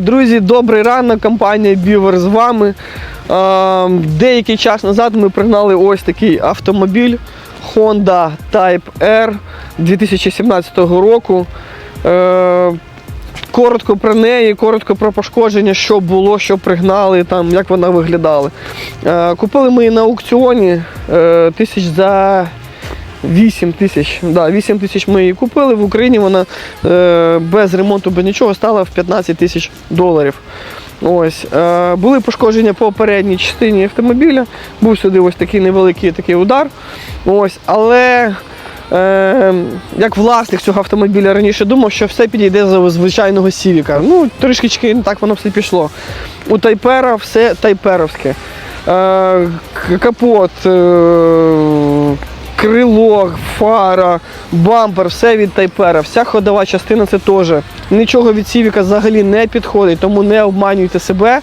Друзі, добрий ранок, компанія Бівер з вами. Деякий час назад ми пригнали ось такий автомобіль Honda Type R 2017 року. Е, Коротко про неї, коротко про пошкодження, що було, що пригнали, там, як вона виглядала. Е, Купили ми її на аукціоні е, тисяч за 8 тисяч. Да, 8 тисяч ми її купили. В Україні вона е, без ремонту, без нічого стала в 15 тисяч доларів. Ось. Е, були пошкодження по передній частині автомобіля. Був сюди ось такий невеликий такий удар. Ось. Але е, як власник цього автомобіля раніше думав, що все підійде за звичайного сівіка. Ну, трішки не так воно все пішло. У тайпера все тайперовське. Е, капот, е, крило, фара, бампер, все від тайпера, вся ходова частина це теж. Нічого від Сівіка взагалі не підходить, тому не обманюйте себе.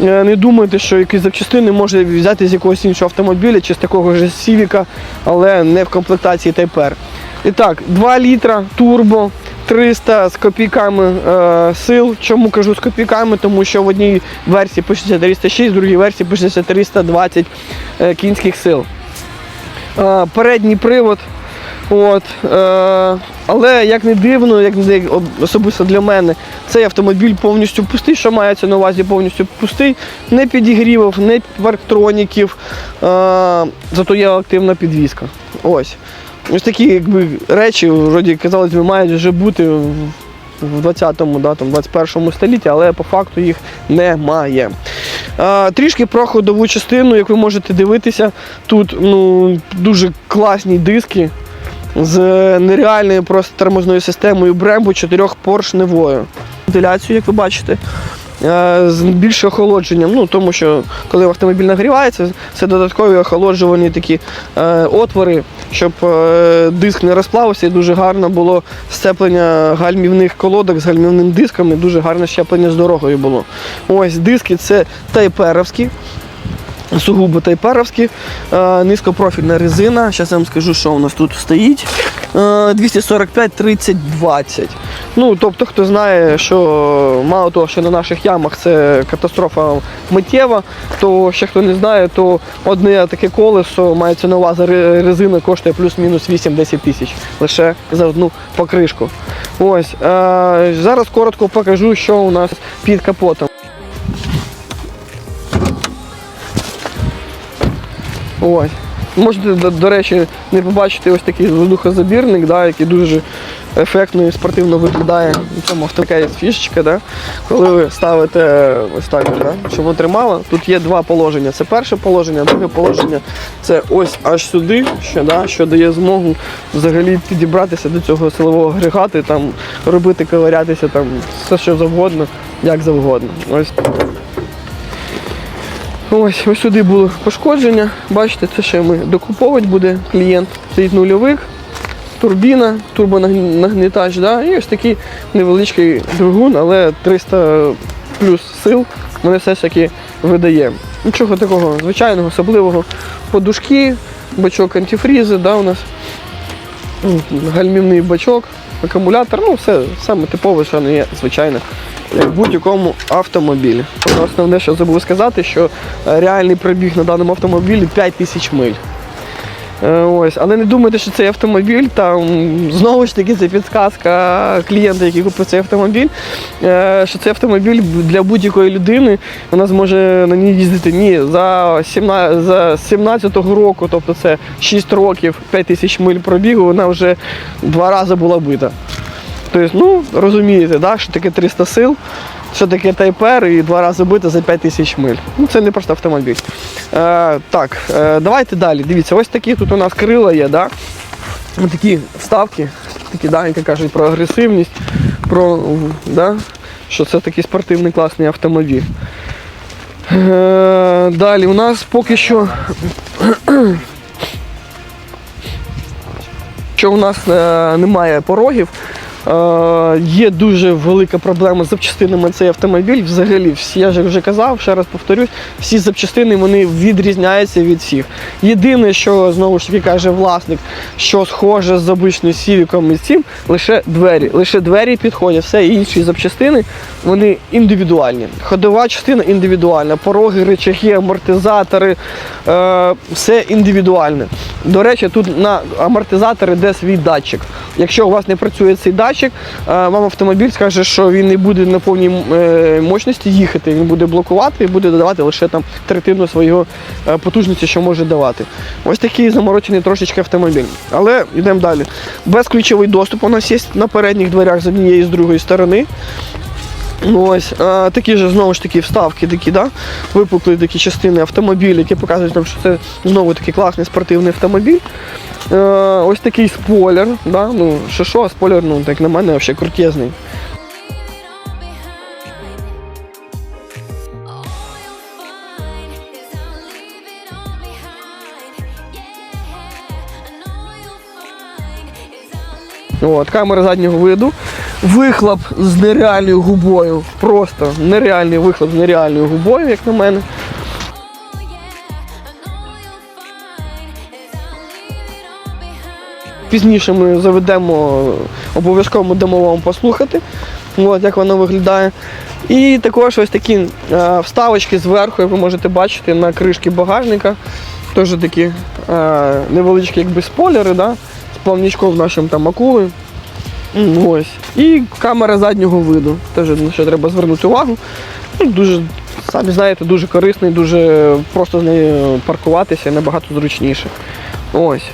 Е, Не думайте, що якісь запчастини може взяти з якогось іншого автомобіля чи з такого ж Сівіка, але не в комплектації Type-R. І так, 2 літра турбо, 300 з копійками е, сил. Чому кажу з копійками? Тому що в одній версії пишеться 306, в другій версії пишеться 320 е, кінських сил. Е, передній привод. От, е, але як не дивно, як не особисто для мене, цей автомобіль повністю пустий, що мається на увазі повністю пустий, не підігрівів, не парктроніків, е, зато є активна підвізка. Ось. Ось такі якби, речі, вроді казалось би, мають вже бути в- в 20-му, да, там, 21 столітті, але по факту їх немає. Трішки про ходову частину, як ви можете дивитися, тут ну, дуже класні диски з нереальною просто тормозною системою Brembo чотирьохпоршневою. Вентиляцію, як ви бачите. Е, З більше охолодженням, ну тому що коли автомобіль нагрівається, це додаткові охолоджувані такі е, отвори, щоб е, диск не розплавився і дуже гарно було сцеплення гальмівних колодок з гальмівним диском, і дуже гарне щеплення з дорогою було. Ось диски це тайперовські, сугубо тайперовські, низькопрофільна резина. Зараз я вам скажу, що у нас тут стоїть. Е, 245 30 20. Ну, тобто, хто знає, що мало того, що на наших ямах це катастрофа миттєва, то ще хто не знає, то одне таке колесо мається на увазі ре- резина коштує плюс-мінус 8-10 тисяч лише за одну покришку. Ось. Е, зараз коротко покажу, що у нас під капотом. Ось. Можете, до, до речі, не побачити ось такий воздухозабірник, да, який дуже ефектно і спортивно виглядає. Цьому така є фішечка, да, коли ви ставите ось так, да, щоб воно. Тут є два положення. Це перше положення, друге положення це ось аж сюди, що, да, що дає змогу взагалі підібратися до цього силового агрегату там робити, ковирятися, там все що завгодно, як завгодно. Ось Ось, ось сюди було пошкодження. Бачите, це ще ми докуповувати буде клієнт. Стоїть нульовик, турбіна, турбонагнітач, да? і ось такий невеличкий двигун, але 300 плюс сил вони все ж таки видає. Нічого такого звичайного, особливого. Подушки, бачок антифрізи, да, у нас гальмівний бачок, акумулятор, ну все саме типове, що не є звичайно як в будь-якому автомобілі. Тобто Основне, що забув сказати, що е, реальний пробіг на даному автомобілі 5 тисяч миль. Е, Ось, але не думайте, що цей автомобіль там знову ж таки це підсказка клієнта, який купив цей автомобіль. е, Що цей автомобіль для будь-якої людини вона зможе на ній їздити ні за 17, за 17-го року, тобто це 6 років, 5 тисяч миль пробігу, вона вже два рази була бита. Тобто, ну, розумієте, да, що таке 300 сил, що таке тайпер і два рази бити за 5 тисяч миль. Ну, це не просто автомобіль. Е, так, е, давайте далі. Дивіться, ось такі тут у нас крила є, да? Такі вставки, такі, да, які кажуть про агресивність, про, да, що це такий спортивний класний автомобіль. Е, далі у нас поки що. Що у нас е, немає порогів, є дуже велика проблема з запчастинами цей автомобіль. Взагалі, всі, я ж вже казав, ще раз повторюсь, всі запчастини вони відрізняються від всіх. Єдине, що знову ж таки каже власник, що схоже з обичним сівіком і цим, лише двері. Лише двері підходять, все інші запчастини вони індивідуальні. Ходова частина індивідуальна, пороги, речаги, амортизатори, е, все індивідуальне. До речі, тут на амортизатори йде свій датчик. Якщо у вас не працює цей датчик, е, вам автомобіль скаже, що він не буде на повній е, мощності їхати, він буде блокувати і буде додавати лише там третину своєї е, потужності, що може давати. Ось такий заморочений трошечки автомобіль. Але йдемо далі. Безключовий доступ у нас є на передніх дверях з однієї і з другої сторони. Ну, Ось а, такі ж знову ж таки вставки, такі, да? випукли такі частини автомобіля, які показують нам, що це знову такий класний спортивний автомобіль. Е, ось такий спойлер. Да? Ну, що що, а спойлер, ну, так на мене взагалі крутезний. От, камера заднього виду. Вихлоп з нереальною губою. Просто нереальний вихлоп з нереальною губою, як на мене. Пізніше ми заведемо, обов'язково ми дамо вам послухати, от, як воно виглядає. І також ось такі е, вставочки зверху, як ви можете бачити, на кришки багажника. Теж такі е, невеличкі якби, спойлери, да? з плавничком нашим там акули. Ось. І камера заднього виду. Теж на що треба звернути увагу. Ну, дуже, самі знаєте, дуже корисний, дуже просто з нею паркуватися набагато зручніше. Ось.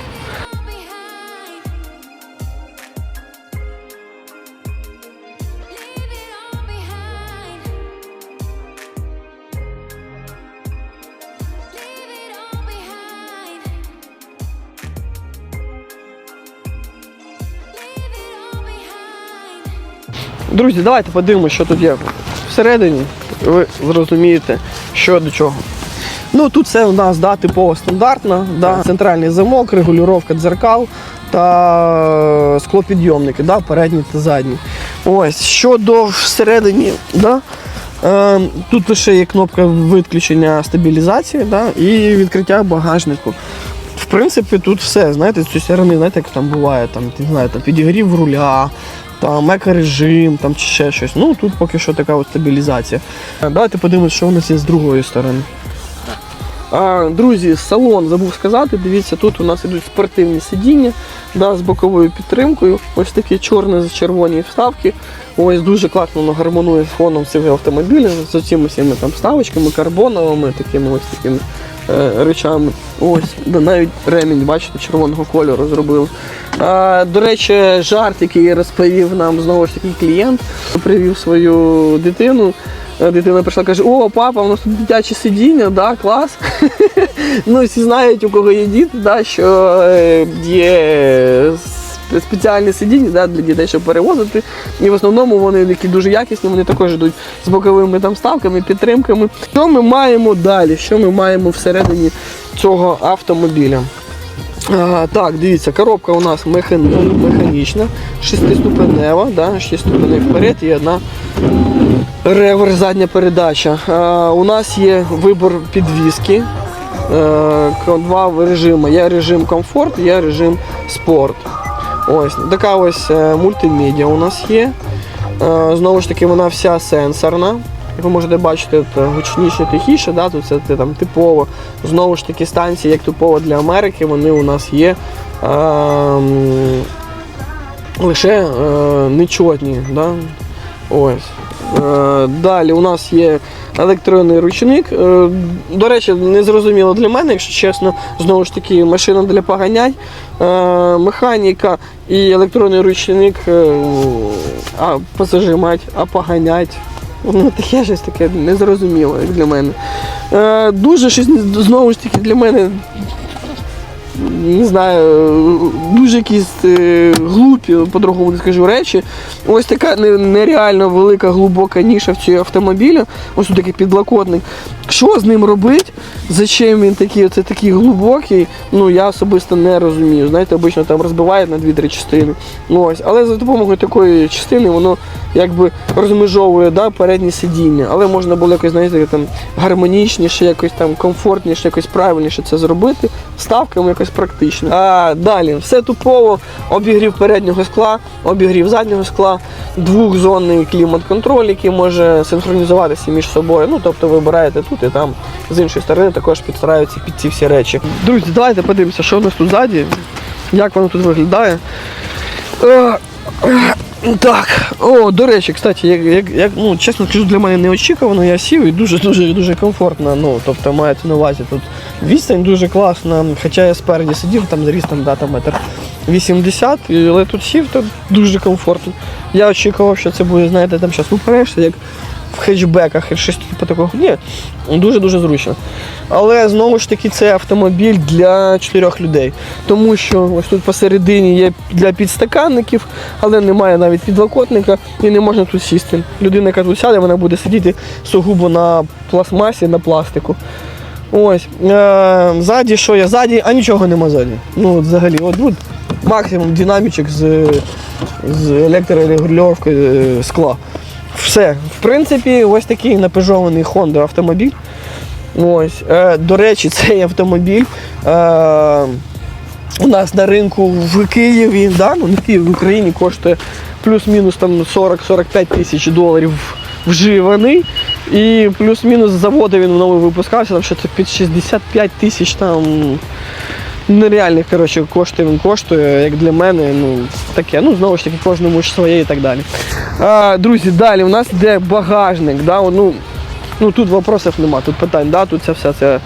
Друзі, давайте подивимося, що тут є всередині. Ви зрозумієте, що до чого. Ну тут все у нас да, типово стандартно, да, центральний замок, регулювання дзеркал та склопідйомники, да, передні та задні. Ось, щодо всередині, да, е, тут лише є кнопка виключення стабілізації да, і відкриття багажнику. В принципі, тут все, знаєте, з цієї сторони, знаєте, як там буває, там, не знаю, там підігрів руля, там екорежим, там чи ще щось. Ну тут поки що така от стабілізація. Е, Давайте подивимось, що у нас є з другої сторони. Друзі, салон забув сказати. Дивіться, тут у нас ідуть спортивні сидіння да, з боковою підтримкою. Ось такі чорні червоні вставки. Ось дуже класно гармонує з фоном цього автомобіля, з цими всіми там вставочками, карбоновими, такими ось такими е, речами. Ось, навіть ремінь, бачите, червоного кольору зробили. А, до речі, жарт, який розповів нам знову ж таки клієнт, привів свою дитину. Е, Дитина прийшла каже, о, папа, у нас тут дитяче сидіння, да, клас. ну, всі знають, у кого є діти, що е, є сп- спеціальні сидіння для дітей, щоб перевозити. І в основному вони такі дуже якісні, вони також йдуть з боковими там ставками, підтримками. Що ми маємо далі? Що ми маємо всередині цього автомобіля? А, так, дивіться, коробка у нас механічна, шестиступенева, да, 6 ступеней вперед і одна реверс задня передача. У нас є вибор підвіски. Е, два режими. Є режим комфорт, є режим спорт. Ось така ось е, мультимедіа у нас є. Е, Знову ж таки, вона вся сенсорна. Ви можете бачити, гучніше, тихіше, да? тут це там, типово. Знову ж таки, станції, як типово для Америки, вони у нас є ем, лише е, нечотні. Да? Ось. Е, Далі у нас є електронний ручник. Е, До речі, не зрозуміло для мене, якщо чесно, знову ж таки, машина для поганять, е, механіка і електронний ручник, а пасажимать, а поганять. Ну, таке щось таке незрозуміло, як для мене. Дуже щось знову ж таки для мене не знаю, дуже якісь е, глупі, по-другому не скажу речі. Ось така нереально велика глибока ніша в цій автомобілі. Ось тут такий підлокотник. Що з ним робити? Зачем він такий, це такий глибокий? Ну я особисто не розумію. Знаєте, обично там розбивають на 2-3 частини. Ну, ось. Але за допомогою такої частини воно якби розмежовує да, переднє сидіння. Але можна було якось, знаєте, там гармонічніше, якось там комфортніше, якось правильніше це зробити. Ставками якось практично. А далі, все тупово, обігрів переднього скла, обігрів заднього скла, двохзонний клімат-контроль, який може синхронізуватися між собою. Ну, тобто вибираєте тут і там з іншої сторони також підстараються під ці всі речі. Друзі, давайте подивимося, що у нас тут ззаді, як воно тут виглядає. Так, о, до речі, кстати, як, як, як, ну, чесно кажу, для мене неочікувано, я сів і дуже-дуже дуже комфортно. Ну, тобто мається на увазі тут відстань дуже класна. Хоча я спереді сидів, там да, там метр 80, але тут сів, то дуже комфортно. Я очікував, що це буде, знаєте, там зараз упрешся, як в хетчбеках і щось типу такого. Ні, дуже-дуже зручно. Але знову ж таки це автомобіль для чотирьох людей. Тому що ось тут посередині є для підстаканників, але немає навіть підлокотника і не можна тут сісти. Людина, яка тут сяде, вона буде сидіти сугубо на пластмасі, на пластику. Ось. Е, ззаді, що є? Ззаді, а нічого нема ззаді. Ну, от взагалі, от тут максимум динамічок з, з електрорегульовкою е, скла. Все. В принципі, ось такий напежований Honda автомобіль. Ось. Е, до речі, цей автомобіль. Е, у нас на ринку в Києві, да? ну не в Києві, в Україні коштує плюс-мінус там 40-45 тисяч доларів вживаний. І плюс-мінус з заводу він новий випускався, там що це під 65 тисяч там нереальних коротше, коштів він коштує, як для мене, ну таке. Ну, знову ж таки, кожному ж своє і так далі. А, друзі, далі у нас йде багажник. Да? Ну, Ну тут вопросів нема, тут питань, да, тут ця вся ця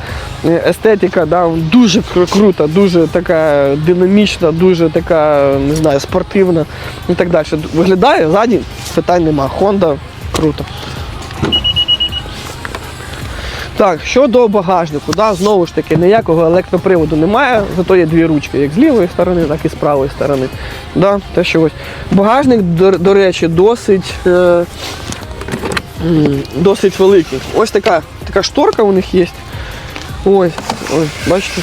е, естетика, да, дуже крута, дуже така динамічна, дуже така, не знаю, спортивна і так далі. Виглядає ззаді, питань нема. Honda круто. Так, щодо багажнику, да, знову ж таки, ніякого електроприводу немає, зато є дві ручки, як з лівої сторони, так і з правої сторони. Да, те, що ось. Багажник, до, до речі, досить. Е, досить великий. Ось така, така шторка у них є. Ось, ось, бачите.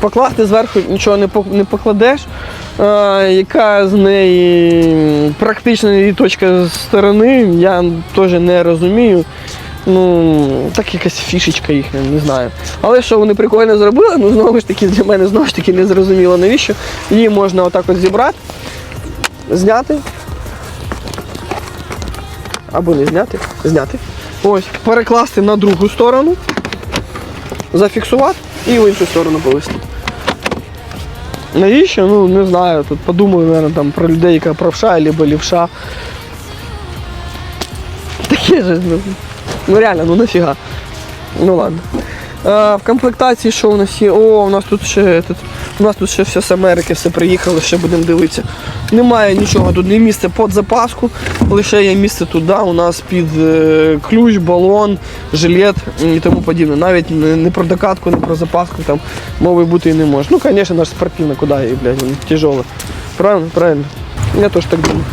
Покласти зверху нічого не, не покладеш. А, яка з неї практична точка сторони, я теж не розумію. Ну, так якась фішечка їхня, не знаю. Але що вони прикольно зробили, ну знову ж таки для мене знову ж таки не зрозуміло навіщо. Її можна отак от зібрати, зняти, або не зняти, зняти. Ось, перекласти на другу сторону, зафіксувати і в іншу сторону повести. Навіщо? Ну, не знаю. Тут подумаю, наверное, там про людей, яка правша або лівша. Таке ж. Ну, реально, ну нафіга. Ну ладно. А, в комплектації що у нас є? О, у нас тут ще этот, у нас тут ще все з Америки, все приїхало, ще будемо дивитися. Немає нічого, тут не місце під запаску, лише є місце туди, у нас під е, ключ, балон, жилет і тому подібне. Навіть не, про докатку, не про запаску там мови бути і не може. Ну, звісно, наш спортивна, куди її, блядь, тяжело. Правильно? Правильно. Я теж так думаю.